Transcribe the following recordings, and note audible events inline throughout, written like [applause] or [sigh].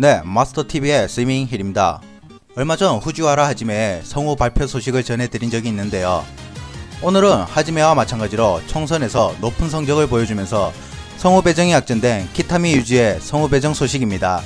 네, 마스터TV의 스밍힐입니다. 얼마 전 후지와라 하지메의 성우 발표 소식을 전해드린 적이 있는데요. 오늘은 하지메와 마찬가지로 총선에서 높은 성적을 보여주면서 성우 배정이 확정된 키타미 유주의 성우 배정 소식입니다.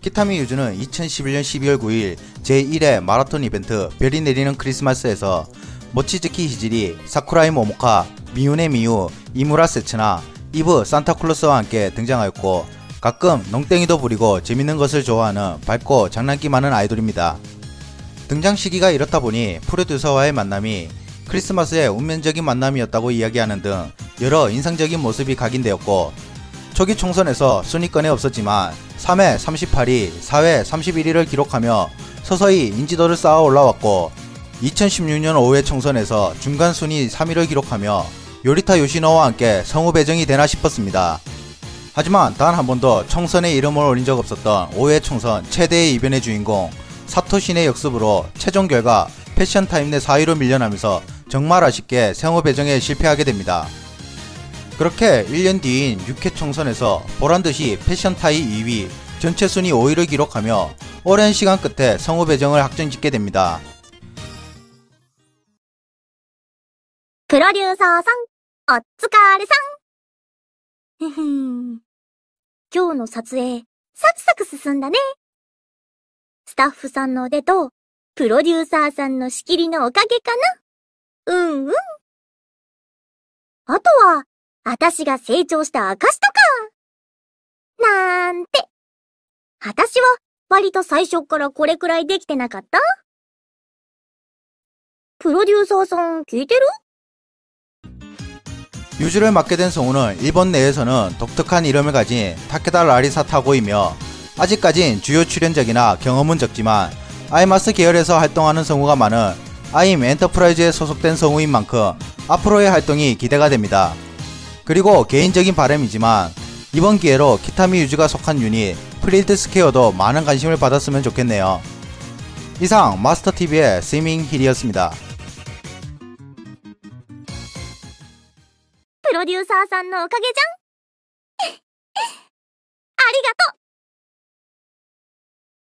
키타미 유주는 2011년 12월 9일 제1회 마라톤 이벤트 별이 내리는 크리스마스에서 모치즈키 히지리, 사쿠라이 모모카, 미우네 미우, 이무라 세츠나, 이브 산타클로스와 함께 등장하였고 가끔 농땡이도 부리고 재밌는 것을 좋아하는 밝고 장난기 많은 아이돌입니다. 등장 시기가 이렇다 보니 프로듀서와의 만남이 크리스마스의 운명적인 만남이었다고 이야기하는 등 여러 인상적인 모습이 각인되었고 초기 총선에서 순위권에 없었지만 3회 38위, 4회 31위를 기록하며 서서히 인지도를 쌓아 올라왔고 2016년 5회 총선에서 중간 순위 3위를 기록하며 요리타 요시노와 함께 성우 배정이 되나 싶었습니다. 하지만 단 한 번도 총선의 이름을 올린 적 없었던 5회 총선 최대의 이변의 주인공 사토신의 역습으로 최종 결과 패션타임 내 4위로 밀려나면서 정말 아쉽게 생호 배정에 실패하게 됩니다. 그렇게 1년 뒤인 6회 총선에서 보란듯이 패션타이 2위 전체 순위 5위를 기록하며 오랜 시간 끝에 성우 배정을 확정짓게 됩니다. 프로듀서상 어쭈가르상 [laughs] 今日の撮影、サクサク進んだね。スタッフさんの腕と、プロデューサーさんの仕切りのおかげかな。うんうん。あとは、私が成長した証とか。なんて。私は、割と最初からこれくらいできてなかった？プロデューサーさん聞いてる？ 유주를 맡게 된 성우는 일본 내에서는 독특한 이름을 가진 타케다 라리사 타고이며 아직까진 주요 출연작이나 경험은 적지만 아이마스 계열에서 활동하는 성우가 많은 아임 엔터프라이즈에 소속된 성우인 만큼 앞으로의 활동이 기대가 됩니다. 그리고 개인적인 바람이지만 이번 기회로 키타미 유주가 속한 유닛 프릴드 스퀘어도 많은 관심을 받았으면 좋겠네요. 이상 마스터TV의 스밍 힐이었습니다. ロデューサーさんのおかげじゃん。